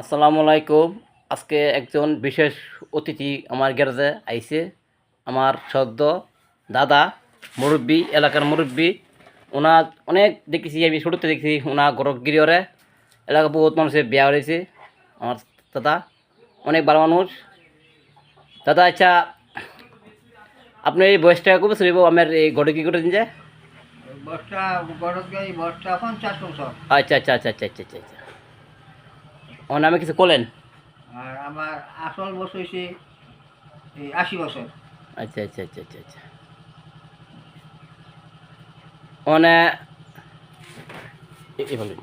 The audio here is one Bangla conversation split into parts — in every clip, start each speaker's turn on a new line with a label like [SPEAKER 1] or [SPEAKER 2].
[SPEAKER 1] আসসালামু আলাইকুম। আজকে একজন বিশেষ অতিথি আমার গ্যারেজে আইছে। আমার সদ্য দাদা মুরব্বী এলাকার মুরব্বী। ওনার অনেক দেখেছি আমি ছোটোতে দেখছি ওনার গরবগিরিয়রে এলাকা বহুত মানুষের বিয়া হয়েছে আমার দাদা। অনেক ভালো মানুষ। দাদা আচ্ছা আপনি এই বয়সটা কবে শুনব আমার এই গড়ে কি করে দিন যে? আচ্ছা আচ্ছা আচ্ছা আচ্ছা আচ্ছা আচ্ছা আচ্ছা। ওর নামে কিছু করলেন?
[SPEAKER 2] আর আমার আসল বছর হয়েছে এই আশি বছর।
[SPEAKER 1] আচ্ছা আচ্ছা আচ্ছা আচ্ছা আচ্ছা। মানে বলুন।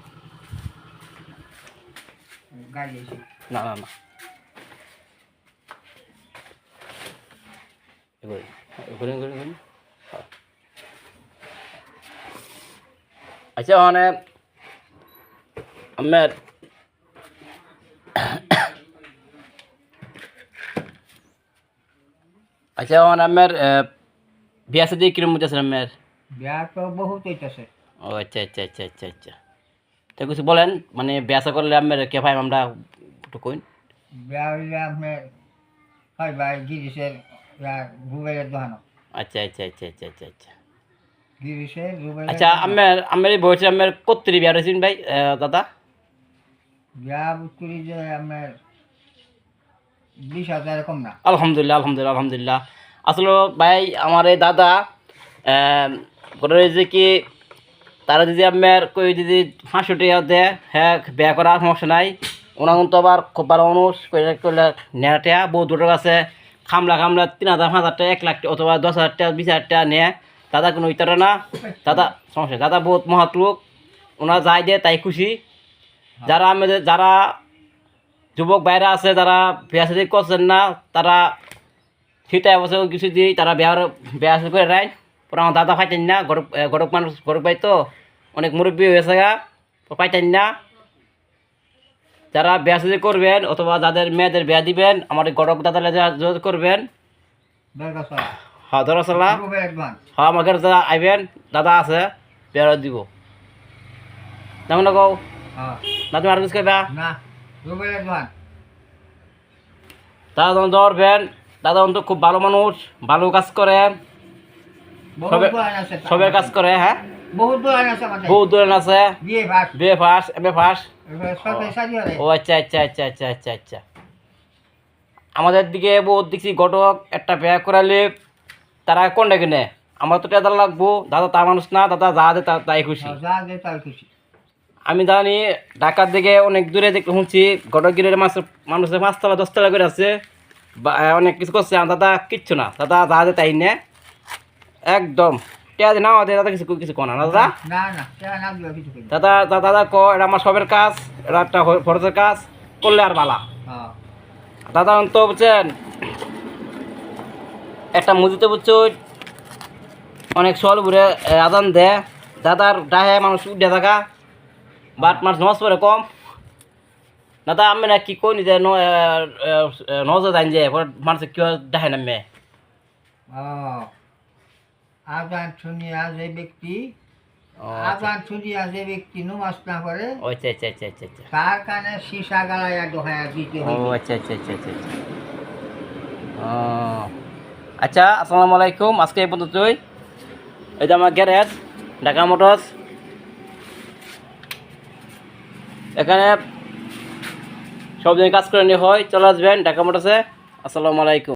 [SPEAKER 1] না না। আচ্ছা মানে আমার আচ্ছা মানে আমার বিয়া সাথে কিরম আছে আমার
[SPEAKER 2] বিয়া তো বহুত হইতেছে।
[SPEAKER 1] ও আচ্ছা আচ্ছা আচ্ছা আচ্ছা আচ্ছা। তো কিছু বলেন মানে ব্যবসা করলে আমার কে ভাই আমরা একটু কইন।
[SPEAKER 2] বিয়া হইলে আপনার হয় ভাই গিরিশের রুবেলের দোকানো
[SPEAKER 1] আচ্ছা আচ্ছা আচ্ছা আচ্ছা আচ্ছা আচ্ছা। আচ্ছা আমার আমার এই বয়সে আমার কত্রি বিয়া রয়েছেন ভাই দাদা?
[SPEAKER 2] বিয়া করি যে আপনার
[SPEAKER 1] আলহামদুলিল্লাহ আলহামদুলিল্লাহ আলহামদুলিল্লাহ। আসলে ভাই, আমার এই দাদা যে কি, তারা যদি আমার কই যদি পাঁচশো টাকা দেয় হ্যাঁ বিয়া করার সমস্যা নাই। ওনার কিন্তু আবার খুব ভালো মানুষ নেয়া বহুত দূরের কাছে খামলা খামলা তিন হাজার, পাঁচ হাজার টাকা, এক লাখ অথবা দশ হাজার টাকা, বিশ হাজার টাকা নেয়। দাদা কোনো ইতারে না। দাদা, সমস্যা দাদা বহুত মহৎ লোক। ওনারা যাই দেয় তাই খুশি। যারা আমাদের যারা যুবক বাইরে আছে যারা বিয়া সাদি করছেন না তারা শীতায় বছর কিছু দিয়ে তারা বিয়ার বিয়া সাদি করে রায়। পরে আমার দাদা পাইতেন না গরব গরব মানুষ গরব পাই তো অনেক মুরব্বী হয়েছে গা পাইতেন না। যারা বিয়া সাদি করবেন অথবা যাদের মেয়েদের বিয়া দিবেন আমার গরব দাদা যোগাযোগ করবেন। হ্যাঁ
[SPEAKER 2] দোকান
[SPEAKER 1] হ্যাঁ আমাকে দাদা আইবেন দাদা আছে বিয়া দিব। তেমন কও
[SPEAKER 2] হ্যাঁ।
[SPEAKER 1] না তুমি আর কিছু করবা
[SPEAKER 2] না।
[SPEAKER 1] দাদা যখন ধরবেন দাদা কিন্তু খুব ভালো মানুষ ভালো কাজ করে। সবের কাজ করে হ্যাঁ?
[SPEAKER 2] বহুত আছে বিয়ে
[SPEAKER 1] এম এ ও আচ্ছা আচ্ছা আচ্ছা আচ্ছা আচ্ছা আচ্ছা। আমাদের দিকে বহুত দেখছি ঘটক একটা বিয়ে করালে তারা কোনটা কিনে? আমার তো টাকা লাগবো। দাদা তার মানুষ না দাদা যা দে তা- তাই খুশি।
[SPEAKER 2] যা দে তাই খুশি।
[SPEAKER 1] আমি জানি ঢাকার দিকে অনেক দূরে দেখে শুনছি ঘটকগিরের মাছ মানুষের পাঁচতলা দশতলা করে আছে। বা অনেক কিছু করছে আর দাদা কিচ্ছু না দাদা যা দে তাই নে। একদম। দে না দাদা কিছু কিছু কো না দাদা। দাদা দা- দাদা ক এটা আমার সবের কাজ এটা একটা খরচের কাজ করলে আর ভালা
[SPEAKER 2] হ্যাঁ।
[SPEAKER 1] দাদা তো বুঝছেন একটা মুজিতে বুঝছেন অনেক সল ঘুরে আদান দে। দাদার ডাহে মানুষ উঠে থাকা। বাট মানুষ নজ পরে কম। দাদা আমি না কি কই নি যে নজর জানি যে পরে মানুষ কি ডাহে নামে
[SPEAKER 2] ও আজান শুনিয়া যে ব্যক্তি আজান শুনিয়া যে ব্যক্তি নমাজ না করে
[SPEAKER 1] ও আচ্ছা আচ্ছা আচ্ছা আচ্ছা আচ্ছা।
[SPEAKER 2] তার কানে সীসা দিতে
[SPEAKER 1] ও আচ্ছা আচ্ছা আচ্ছা আচ্ছা আচ্ছা। আচ্ছা আসসালামু আলাইকুম। আজকে এই পর্যন্তই। এই যে আমার গ্যারেজ ঢাকা মোটরস। এখানে সব দিন কাজ করে নিয়ে হয় চলে আসবেন ঢাকা মোটাসে আসসালামু আলাইকুম।